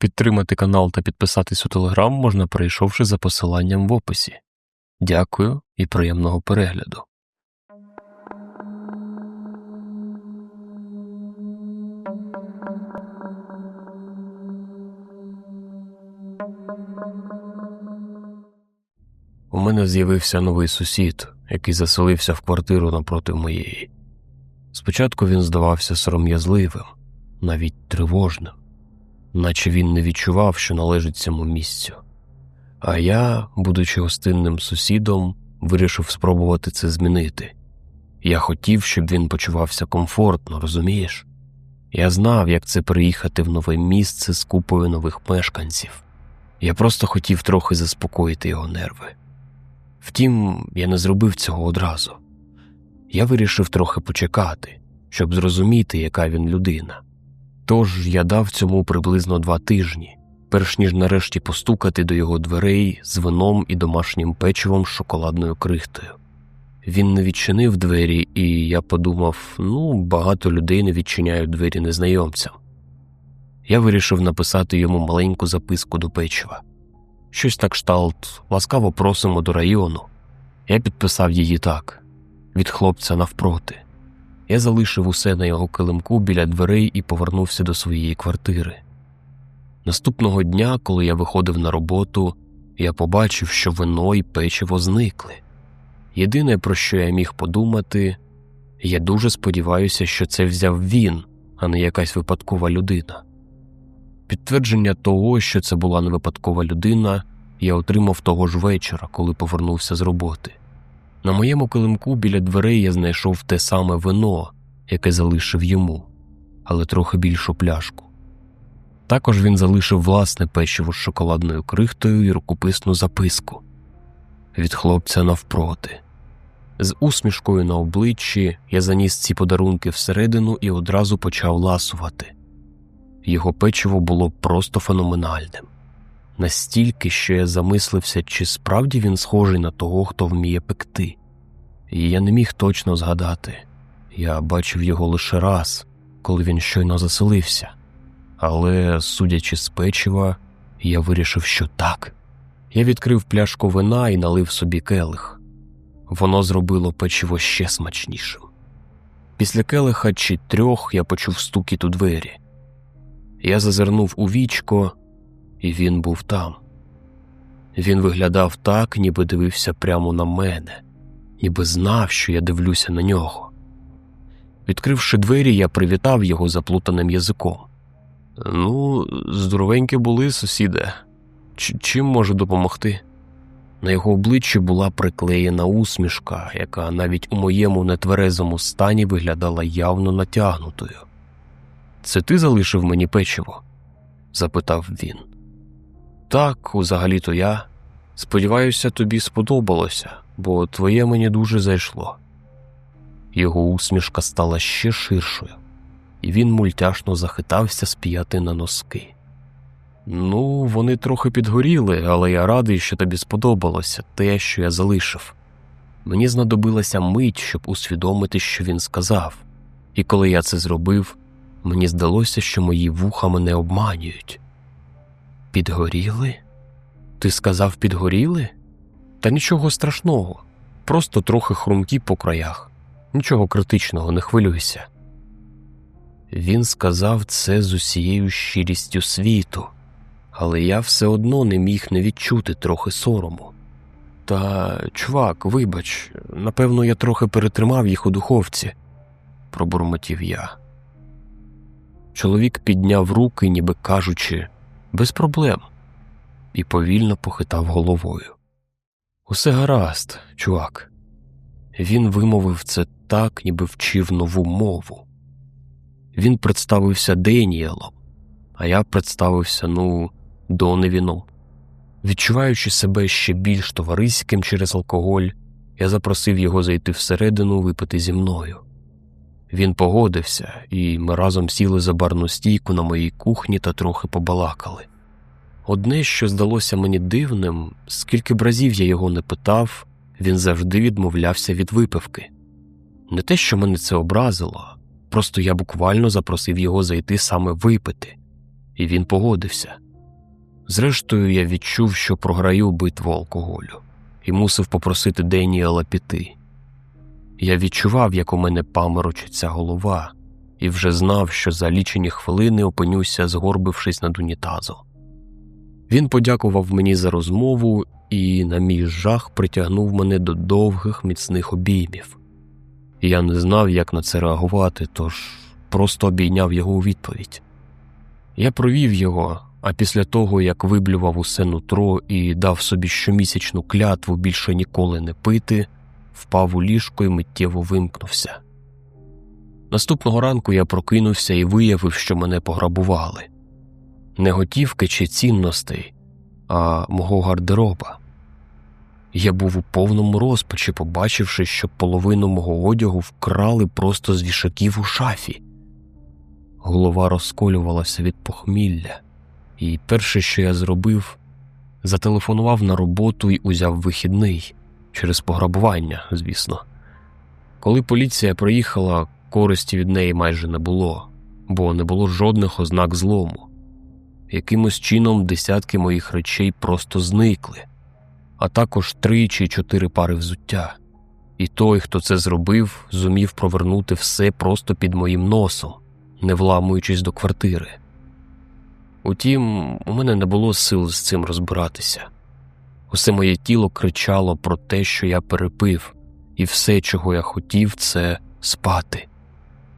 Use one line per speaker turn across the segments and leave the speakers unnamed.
Підтримати канал та підписатись у телеграм можна, перейшовши за посиланням в описі. Дякую і приємного перегляду. У мене з'явився новий сусід, який заселився в квартиру напроти моєї. Спочатку він здавався сором'язливим, навіть тривожним, наче він не відчував, що належить цьому місцю. А я, будучи гостинним сусідом, вирішив спробувати це змінити. Я хотів, щоб він почувався комфортно, розумієш? Я знав, як це приїхати в нове місце з купою нових мешканців. Я просто хотів трохи заспокоїти його нерви. Втім, я не зробив цього одразу. Я вирішив трохи почекати, щоб зрозуміти, яка він людина. Тож я дав цьому приблизно два тижні, перш ніж нарешті постукати до його дверей з вином і домашнім печивом з шоколадною крихтою. Він не відчинив двері, і я подумав ну, багато людей не відчиняють двері незнайомцям. Я вирішив написати йому маленьку записку до печива. Щось на кшталт ласкаво просимо до району. Я підписав її так від хлопця навпроти. Я залишив усе на його килимку біля дверей і повернувся до своєї квартири. Наступного дня, коли я виходив на роботу, я побачив, що вино і печиво зникли. Єдине, про що я міг подумати, я дуже сподіваюся, що це взяв він, а не якась випадкова людина. Підтвердження того, що це була не випадкова людина, я отримав того ж вечора, коли повернувся з роботи. На моєму килимку біля дверей я знайшов те саме вино, яке залишив йому, але трохи більшу пляшку. Також він залишив власне печиво з шоколадною крихтою і рукописну записку від хлопця навпроти. З усмішкою на обличчі я заніс ці подарунки всередину і одразу почав ласувати. Його печиво було просто феноменальним, настільки, що я замислився, чи справді він схожий на того, хто вміє пекти. І я не міг точно згадати я бачив його лише раз, коли він щойно заселився, але, судячи з печива, я вирішив, що так. Я відкрив пляшку вина і налив собі келих. Воно зробило печиво ще смачнішим. Після келиха чи трьох я почув стукіт у двері. Я зазирнув у вічко, і він був там. Він виглядав так, ніби дивився прямо на мене, ніби знав, що я дивлюся на нього. Відкривши двері, я привітав його заплутаним язиком. Ну, здоровенькі були, сусіде. Ч чим можу допомогти? На його обличчі була приклеєна усмішка, яка навіть у моєму нетверезому стані виглядала явно натягнутою. Це ти залишив мені печиво? запитав він. Так, узагалі то я. Сподіваюся, тобі сподобалося, бо твоє мені дуже зайшло. Його усмішка стала ще ширшою, і він мультяшно захитався спіяти на носки. Ну, вони трохи підгоріли, але я радий, що тобі сподобалося те, що я залишив. Мені знадобилася мить, щоб усвідомити, що він сказав, і коли я це зробив, мені здалося, що мої вуха мене обманюють. Підгоріли? Ти сказав, підгоріли? Та нічого страшного, просто трохи хрумкі по краях, нічого критичного, не хвилюйся. Він сказав це з усією щирістю світу, але я все одно не міг не відчути трохи сорому. Та, чувак, вибач, напевно, я трохи перетримав їх у духовці, пробурмотів я. Чоловік підняв руки, ніби кажучи, без проблем, і повільно похитав головою. Усе гаразд, чувак. Він вимовив це так, ніби вчив нову мову. Він представився Деніелом, а я представився, ну, Доневіном. Відчуваючи себе ще більш товариським через алкоголь, я запросив його зайти всередину випити зі мною. Він погодився, і ми разом сіли за барну стійку на моїй кухні та трохи побалакали. Одне, що здалося мені дивним, скільки б разів я його не питав, він завжди відмовлявся від випивки. Не те, що мене це образило, просто я буквально запросив його зайти саме випити, і він погодився. Зрештою, я відчув, що програю битву алкоголю, і мусив попросити Деніела піти. Я відчував, як у мене паморочиться голова, і вже знав, що за лічені хвилини опинюся, згорбившись над унітазом. Він подякував мені за розмову і, на мій жах, притягнув мене до довгих міцних обіймів. Я не знав, як на це реагувати, тож просто обійняв його у відповідь. Я провів його, а після того, як виблював усе нутро і дав собі щомісячну клятву більше ніколи не пити, впав у ліжко і миттєво вимкнувся. Наступного ранку я прокинувся і виявив, що мене пограбували не готівки чи цінностей, а мого гардероба. Я був у повному розпачі, побачивши, що половину мого одягу вкрали просто з вішаків у шафі. Голова розколювалася від похмілля, і перше, що я зробив, зателефонував на роботу і узяв вихідний через пограбування, звісно. Коли поліція приїхала, користі від неї майже не було, бо не було жодних ознак злому. Якимось чином десятки моїх речей просто зникли, а також три чи чотири пари взуття. І той, хто це зробив, зумів провернути все просто під моїм носом, не вламуючись до квартири. Утім, у мене не було сил з цим розбиратися. Усе моє тіло кричало про те, що я перепив, і все, чого я хотів, це спати.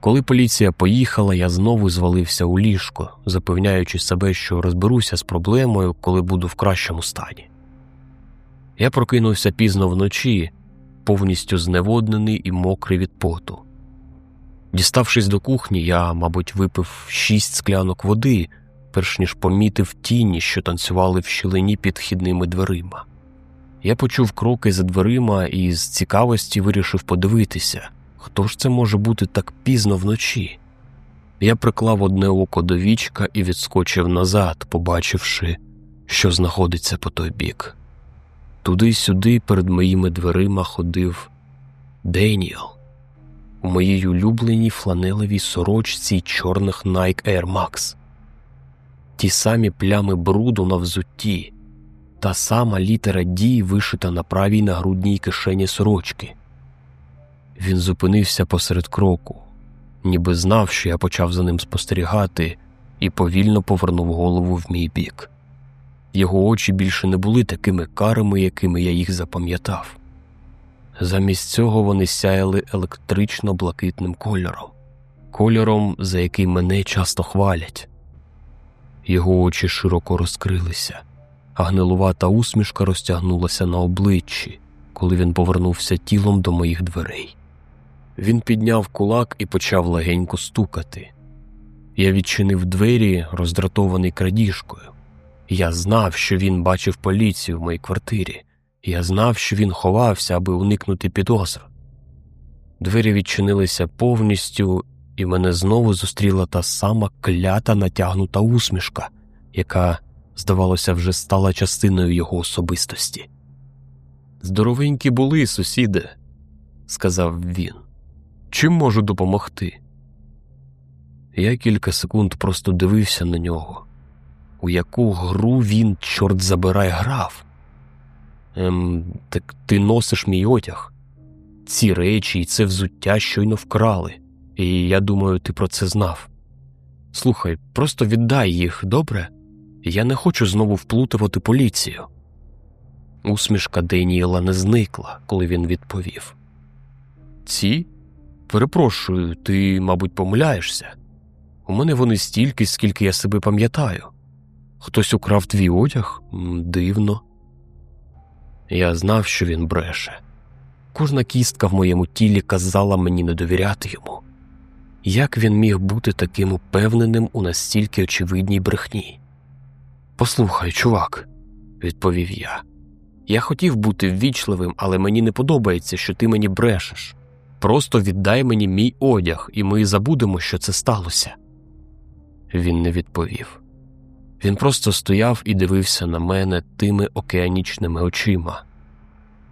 Коли поліція поїхала, я знову звалився у ліжко, запевняючи себе, що розберуся з проблемою, коли буду в кращому стані. Я прокинувся пізно вночі, повністю зневоднений і мокрий від поту. Діставшись до кухні, я, мабуть, випив шість склянок води, перш ніж помітив тіні, що танцювали в щілині під хідними дверима. Я почув кроки за дверима і з цікавості вирішив подивитися, хто ж це може бути так пізно вночі. Я приклав одне око до вічка і відскочив назад, побачивши, що знаходиться по той бік. Туди-сюди перед моїми дверима ходив Деніел у моїй улюбленій фланелевій сорочці чорних Nike Air Max. Ті самі плями бруду на взутті, та сама літера Ді вишита на правій нагрудній кишені сорочки. Він зупинився посеред кроку, ніби знав, що я почав за ним спостерігати, і повільно повернув голову в мій бік. Його очі більше не були такими карими, якими я їх запам'ятав. Замість цього вони сяяли електрично блакитним кольором, кольором, за який мене часто хвалять. Його очі широко розкрилися, а гнилувата усмішка розтягнулася на обличчі, коли він повернувся тілом до моїх дверей. Він підняв кулак і почав легенько стукати. Я відчинив двері, роздратований крадіжкою. Я знав, що він бачив поліцію в моїй квартирі. Я знав, що він ховався, аби уникнути підозр. Двері відчинилися повністю, і мене знову зустріла та сама клята натягнута усмішка, яка, здавалося, вже стала частиною його особистості. Здоровенькі були, сусіде, сказав він. Чим можу допомогти? Я кілька секунд просто дивився на нього, у яку гру він, чорт забирай, грав. Ем, Так ти носиш мій одяг. Ці речі і це взуття щойно вкрали, і я думаю, ти про це знав. Слухай, просто віддай їх, добре? Я не хочу знову вплутувати поліцію. Усмішка Деніела не зникла, коли він відповів. Ці? Перепрошую, ти, мабуть, помиляєшся. У мене вони стільки, скільки я себе пам'ятаю. Хтось украв твій одяг? Дивно. Я знав, що він бреше. Кожна кістка в моєму тілі казала мені не довіряти йому. Як він міг бути таким упевненим у настільки очевидній брехні? Послухай, чувак, відповів я. Я хотів бути ввічливим, але мені не подобається, що ти мені брешеш. Просто віддай мені мій одяг, і ми забудемо, що це сталося. Він не відповів. Він просто стояв і дивився на мене тими океанічними очима.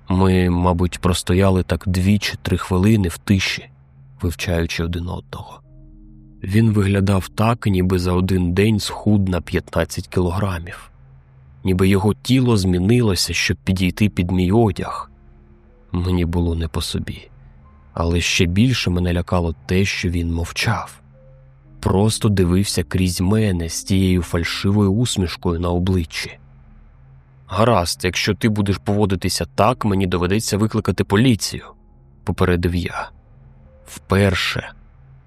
Ми, мабуть, простояли так дві чи три хвилини в тиші, вивчаючи один одного. Він виглядав так, ніби за один день схуд на 15 кілограмів. ніби його тіло змінилося, щоб підійти під мій одяг. Мені було не по собі, але ще більше мене лякало те, що він мовчав, просто дивився крізь мене з тією фальшивою усмішкою на обличчі. Гаразд, якщо ти будеш поводитися так, мені доведеться викликати поліцію, попередив я. Вперше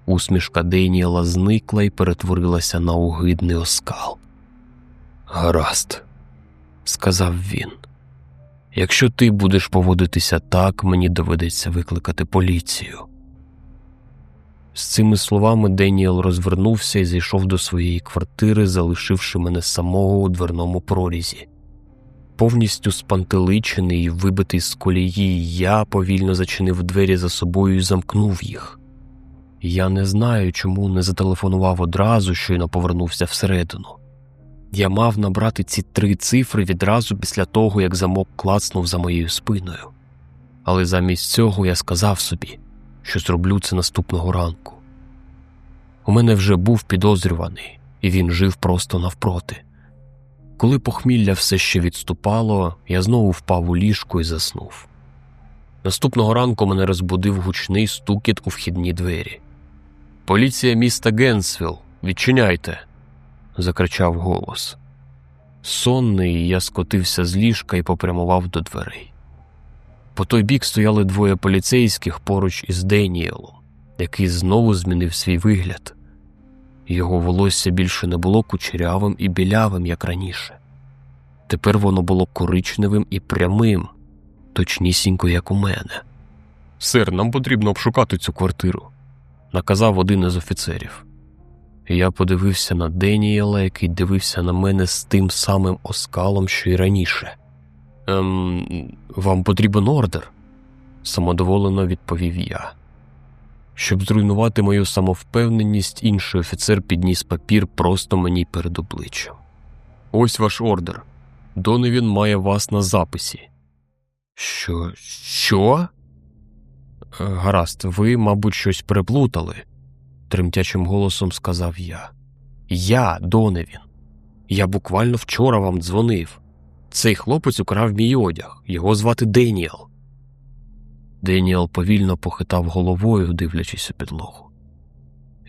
усмішка Дейніела зникла і перетворилася на огидний оскал. Гаразд, сказав він. Якщо ти будеш поводитися так, мені доведеться викликати поліцію. З цими словами Деніел розвернувся і зайшов до своєї квартири, залишивши мене самого у дверному прорізі. Повністю спантеличений і вибитий з колії, я повільно зачинив двері за собою і замкнув їх. Я не знаю, чому не зателефонував одразу, щойно повернувся всередину. Я мав набрати ці три цифри відразу після того, як замок клацнув за моєю спиною. Але замість цього я сказав собі, що зроблю це наступного ранку. У мене вже був підозрюваний, і він жив просто навпроти. Коли похмілля все ще відступало, я знову впав у ліжко і заснув. Наступного ранку мене розбудив гучний стукіт у вхідні двері. Поліція міста Генсвіл, відчиняйте. закричав голос. Сонний, я скотився з ліжка і попрямував до дверей. По той бік стояли двоє поліцейських поруч із Деніелом, який знову змінив свій вигляд. Його волосся більше не було кучерявим і білявим, як раніше. Тепер воно було коричневим і прямим, точнісінько, як у мене. Сир, нам потрібно обшукати цю квартиру, наказав один із офіцерів. Я подивився на Деніела, який дивився на мене з тим самим оскалом, що й раніше. Ем, вам потрібен ордер? самодоволено відповів я. Щоб зруйнувати мою самовпевненість, інший офіцер підніс папір просто мені перед обличчям. Ось ваш ордер. Доневін має вас на записі. Що? Що? «Е, Гаразд, ви, мабуть, щось переплутали, тремтячим голосом сказав я. Я, Доневін. Я буквально вчора вам дзвонив. Цей хлопець украв мій одяг, його звати Деніел. Деніел повільно похитав головою, дивлячись у підлогу.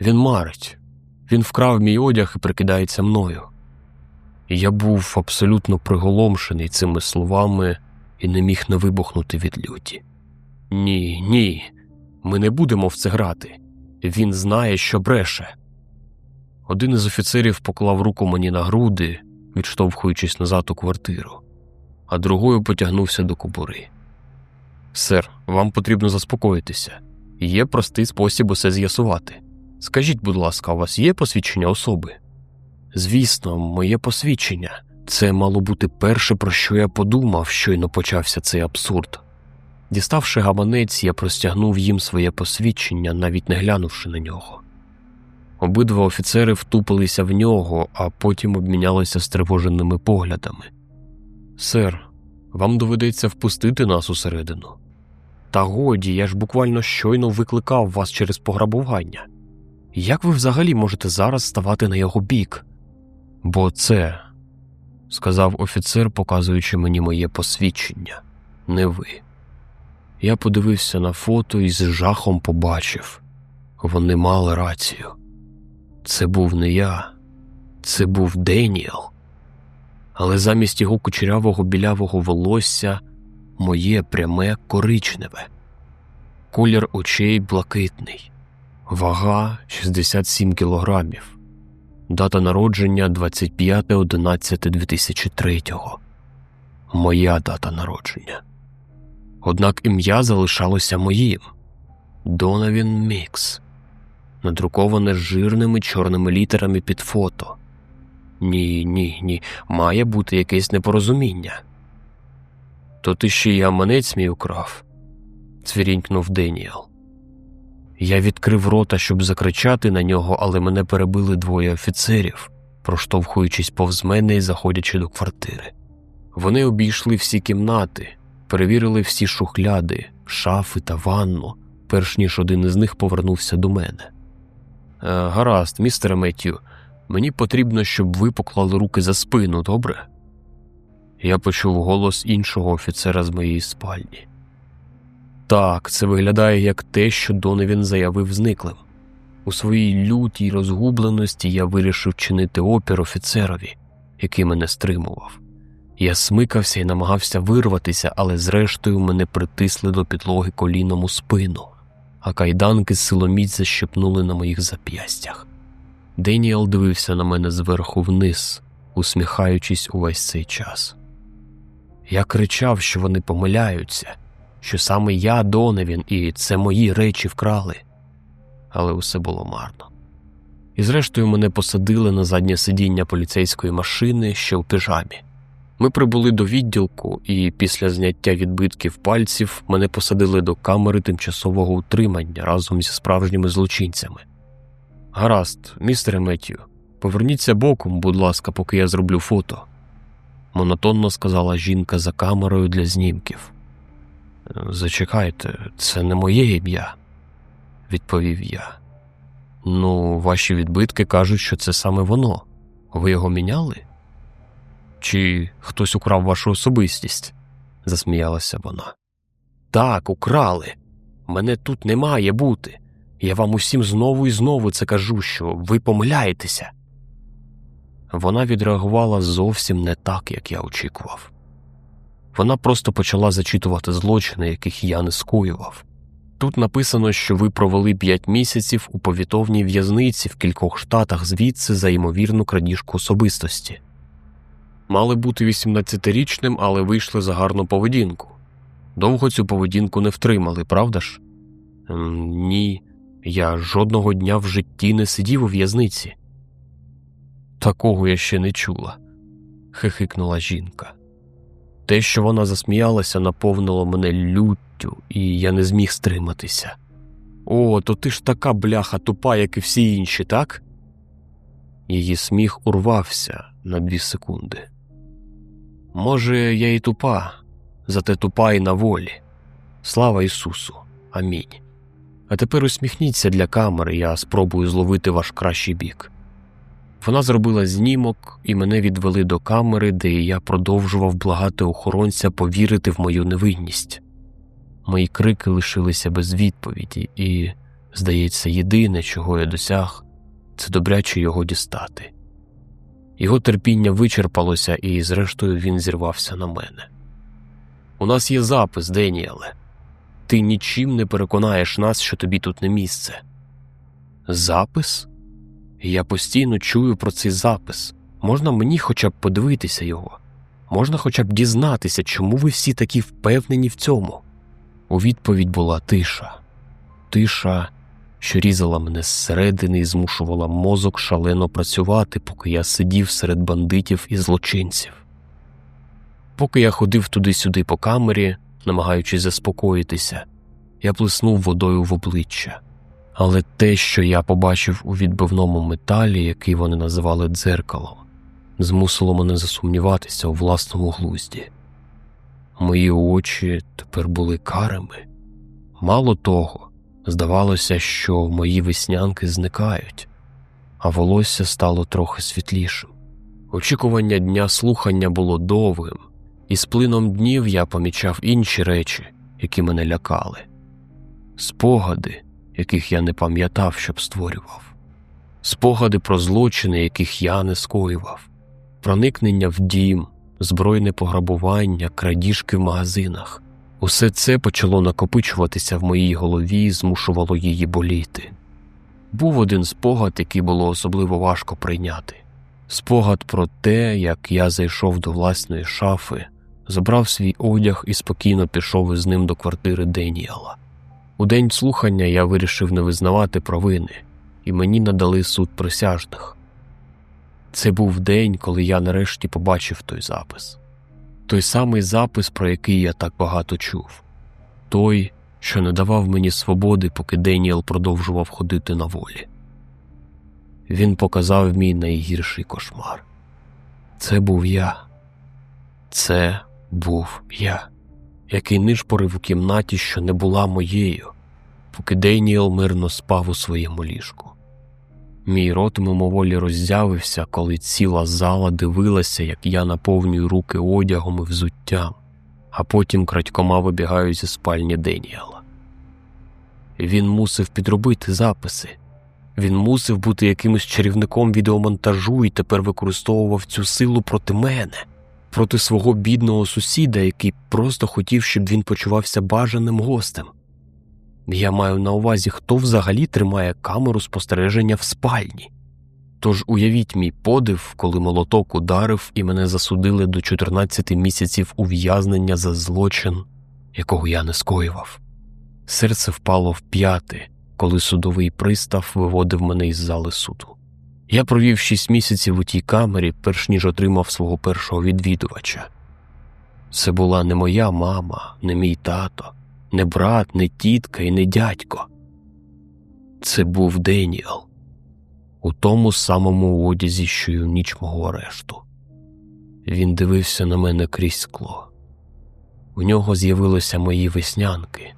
Він марить, він вкрав мій одяг і прикидається мною. Я був абсолютно приголомшений цими словами і не міг не вибухнути від люті. Ні, ні, ми не будемо в це грати. Він знає, що бреше. Один із офіцерів поклав руку мені на груди, відштовхуючись назад у квартиру, а другою потягнувся до кобури. Сер, вам потрібно заспокоїтися. Є простий спосіб усе з'ясувати. Скажіть, будь ласка, у вас є посвідчення особи? Звісно, моє посвідчення. Це мало бути перше, про що я подумав, щойно почався цей абсурд. Діставши гаманець, я простягнув їм своє посвідчення, навіть не глянувши на нього. Обидва офіцери втупилися в нього, а потім обмінялися стривоженими поглядами. Сер, вам доведеться впустити нас усередину. Та годі, я ж буквально щойно викликав вас через пограбування. Як ви взагалі можете зараз ставати на його бік? Бо це, сказав офіцер, показуючи мені моє посвідчення, не ви. Я подивився на фото і з жахом побачив вони мали рацію. Це був не я, це був Деніел. Але замість його кучерявого білявого волосся моє пряме коричневе, колір очей блакитний, вага 67 кілограмів, дата народження 25.11.2003. Моя дата народження. Однак ім'я залишалося моїм Донавін Мікс, надруковане жирними чорними літерами під фото. Ні, ні, ні, має бути якесь непорозуміння. То ти ще й гаманець мій украв, цвірінькнув Деніел. Я відкрив рота, щоб закричати на нього, але мене перебили двоє офіцерів, проштовхуючись повз мене і заходячи до квартири. Вони обійшли всі кімнати, перевірили всі шухляди, шафи та ванну, перш ніж один із них повернувся до мене. «Е, Гаразд, містере Меттю, мені потрібно, щоб ви поклали руки за спину, добре? Я почув голос іншого офіцера з моєї спальні. Так, це виглядає як те, що Доневін заявив зниклим. У своїй лютій розгубленості я вирішив чинити опір офіцерові, який мене стримував. Я смикався і намагався вирватися, але зрештою мене притисли до підлоги коліном у спину, а кайданки силоміць защепнули на моїх зап'ястях. Деніел дивився на мене зверху вниз, усміхаючись увесь цей час. Я кричав, що вони помиляються, що саме я Доневін, і це мої речі вкрали, але усе було марно. І зрештою мене посадили на заднє сидіння поліцейської машини ще в пижамі. Ми прибули до відділку, і після зняття відбитків пальців мене посадили до камери тимчасового утримання разом зі справжніми злочинцями. Гаразд, містере Меттю, поверніться боком, будь ласка, поки я зроблю фото, монотонно сказала жінка за камерою для знімків. Зачекайте, це не моє ім'я, відповів я. Ну, ваші відбитки кажуть, що це саме воно. Ви його міняли? Чи хтось украв вашу особистість? засміялася вона. Так, украли. Мене тут не має бути. Я вам усім знову і знову це кажу, що ви помиляєтеся. Вона відреагувала зовсім не так, як я очікував. Вона просто почала зачитувати злочини, яких я не скоював. Тут написано, що ви провели п'ять місяців у повітовній в'язниці в кількох штатах звідси за ймовірну крадіжку особистості. Мали бути 18-річним, але вийшли за гарну поведінку. Довго цю поведінку не втримали, правда ж? Ем, ні, я жодного дня в житті не сидів у в'язниці. Такого я ще не чула, хихикнула жінка. Те, що вона засміялася, наповнило мене люттю, і я не зміг стриматися. О, то ти ж така бляха тупа, як і всі інші, так? Її сміх урвався на дві секунди. Може, я і тупа, зате тупа і на волі. Слава Ісусу. Амінь. А тепер усміхніться для камери, я спробую зловити ваш кращий бік. Вона зробила знімок, і мене відвели до камери, де я продовжував благати охоронця повірити в мою невинність. Мої крики лишилися без відповіді, і, здається, єдине, чого я досяг, це добряче його дістати. Його терпіння вичерпалося, і, зрештою, він зірвався на мене. У нас є запис, Деніеле. Ти нічим не переконаєш нас, що тобі тут не місце. Запис? Я постійно чую про цей запис. Можна мені хоча б подивитися його? Можна хоча б дізнатися, чому ви всі такі впевнені в цьому? У відповідь була тиша, тиша, що різала мене зсередини і змушувала мозок шалено працювати, поки я сидів серед бандитів і злочинців. Поки я ходив туди-сюди по камері, намагаючись заспокоїтися, я плеснув водою в обличчя. Але те, що я побачив у відбивному металі, який вони називали дзеркалом, змусило мене засумніватися у власному глузді. Мої очі тепер були карими. Мало того, здавалося, що мої веснянки зникають, а волосся стало трохи світлішим. Очікування дня слухання було довгим, і з плином днів я помічав інші речі, які мене лякали. Спогади, яких я не пам'ятав, щоб створював, спогади про злочини, яких я не скоював, проникнення в дім, збройне пограбування, крадіжки в магазинах. Усе це почало накопичуватися в моїй голові і змушувало її боліти. Був один спогад, який було особливо важко прийняти спогад про те, як я зайшов до власної шафи, забрав свій одяг і спокійно пішов із ним до квартири Деніела. У день слухання я вирішив не визнавати провини, і мені надали суд присяжних. Це був день, коли я нарешті побачив той запис, той самий запис, про який я так багато чув, той, що не давав мені свободи, поки Деніел продовжував ходити на волі. Він показав мій найгірший кошмар. Це був я, це був я який нишпорив у кімнаті, що не була моєю, поки Дейніел мирно спав у своєму ліжку. Мій рот мимоволі роззявився, коли ціла зала дивилася, як я наповнюю руки одягом і взуттям, а потім крадькома вибігаю зі спальні Деніела. Він мусив підробити записи. Він мусив бути якимось чарівником відеомонтажу і тепер використовував цю силу проти мене, проти свого бідного сусіда, який просто хотів, щоб він почувався бажаним гостем. Я маю на увазі, хто взагалі тримає камеру спостереження в спальні. Тож уявіть мій подив, коли молоток ударив і мене засудили до 14 місяців ув'язнення за злочин, якого я не скоював. Серце впало в п'яти, коли судовий пристав виводив мене із зали суду. Я провів шість місяців у тій камері, перш ніж отримав свого першого відвідувача. Це була не моя мама, не мій тато, не брат, не тітка і не дядько. Це був Деніел у тому самому одязі, що й у ніч мого арешту. Він дивився на мене крізь скло. У нього з'явилися мої веснянки,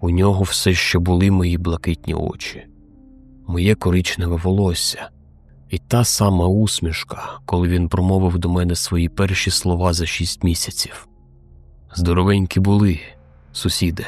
у нього все ще були мої блакитні очі, моє коричневе волосся, і та сама усмішка, коли він промовив до мене свої перші слова за шість місяців. Здоровенькі були, сусіде.